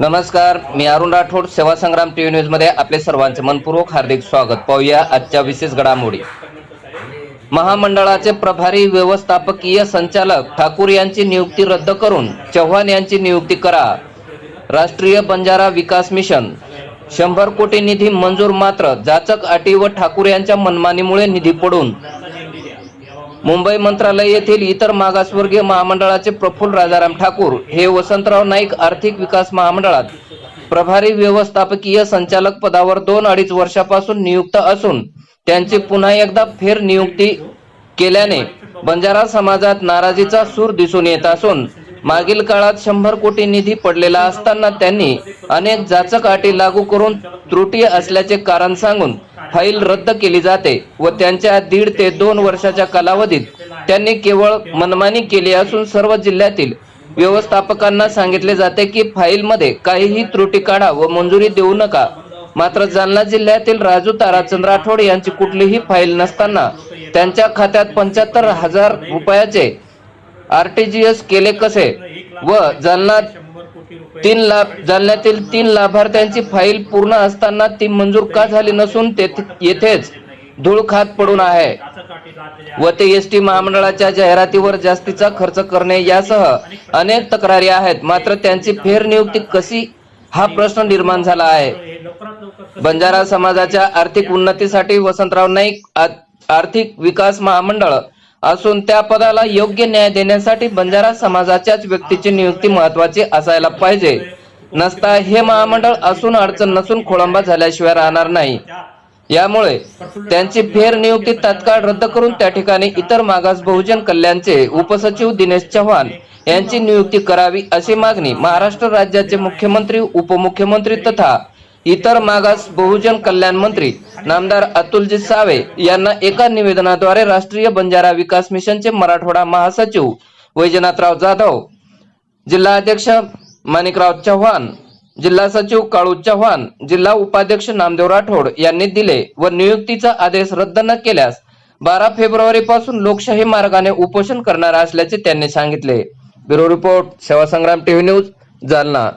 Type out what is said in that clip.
नमस्कार मी अरुण राठोड सेवा संग्राम टीव्ही न्यूजमध्ये आपले सर्वांचे मनपूर्वक हार्दिक स्वागत. पाहूया आजच्या विशेष घडामोडी. महामंडळाचे प्रभारी व्यवस्थापकीय संचालक ठाकूर यांची नियुक्ती रद्द करून चव्हाण यांची नियुक्ती करा. राष्ट्रीय बंजारा विकास मिशन. शंभर कोटी निधी मंजूर मात्र जाचक अटी व ठाकूर यांच्या मनमानीमुळे निधी पडून मुंबई मंत्रालय येथील इतर मागासवर्गीय महामंडळाचे प्रफुल्ल राजाराम ठाकूर हे वसंतराव नाईक आर्थिक विकास महामंडळात प्रभारी व्यवस्थापकीय संचालक पदावर दोन अडीच वर्षापासून नियुक्त असून त्यांची पुन्हा एकदा फेर नियुक्ती केल्याने बंजारा समाजात नाराजीचा सूर दिसून येत असून मागील काळात शंभर कोटी निधी पडलेला असताना त्यांनी अनेक जाचक अटी लागू करून त्रुटी असल्याचे कारण सांगून फाईल रद्द केली जाते व त्यांच्या दीड ते दोन वर्षाच्या कालावधीत त्यांनी केवळ मनमानी केली असून सर्व जिल्ह्यातील व्यवस्थापकांना सांगितले जाते की फाईलमध्ये काहीही त्रुटी काढा व मंजुरी देऊ नका. मात्र जालना जिल्ह्यातील राजू ताराचंद राठोड यांची कुठलीही फाईल नसताना त्यांच्या खात्यात पंच्याहत्तर हजार रुपयाचे आर टी जी एस केले कसे व जालना तीन लाभ जालन्यातील तीन लाभार्थ्यांची फाईल पूर्ण असताना ती मंजूर का झाली नसून येथेच धूळ खात पडून आहे. व ते एस टी महामंडळाच्या जाहिरातीवर जास्तीचा खर्च करणे यासह अनेक तक्रारी आहेत. मात्र त्यांची फेरनियुक्ती कशी हा प्रश्न निर्माण झाला आहे. बंजारा समाजाच्या आर्थिक उन्नतीसाठी वसंतराव नाईक आर्थिक विकास महामंडळ असून त्या पदाला योग्य न्याय देण्यासाठी बंजारा समाजाच्याच व्यक्तीची नियुक्ती महत्वाची असायला पाहिजे. नसता हे महामंडळ असून अडचण नसून खोळंबा झाल्याशिवाय राहणार नाही. यामुळे त्यांची फेर नियुक्ती तात्काळ रद्द करून त्या ठिकाणी इतर मागास बहुजन कल्याणचे उपसचिव दिनेश चव्हाण यांची नियुक्ती करावी अशी मागणी महाराष्ट्र राज्याचे मुख्यमंत्री उपमुख्यमंत्री तथा इतर मागास बहुजन कल्याण मंत्री नामदार अतुलजी सावे यांना एका निवेदनाद्वारे राष्ट्रीय बंजारा विकास मिशनचे मराठवाडा महासचिव वैजनाथराव जाधव जिल्हा अध्यक्ष माणिकराव चव्हाण जिल्हा सचिव काळू चव्हाण जिल्हा उपाध्यक्ष नामदेव राठोड यांनी दिले व नियुक्तीचा आदेश रद्द न केल्यास बारा फेब्रुवारी पासून लोकशाही मार्गाने उपोषण करणार असल्याचे त्यांनी सांगितले. ब्युरो रिपोर्ट सेवा संग्राम टीव्ही न्यूज जालना.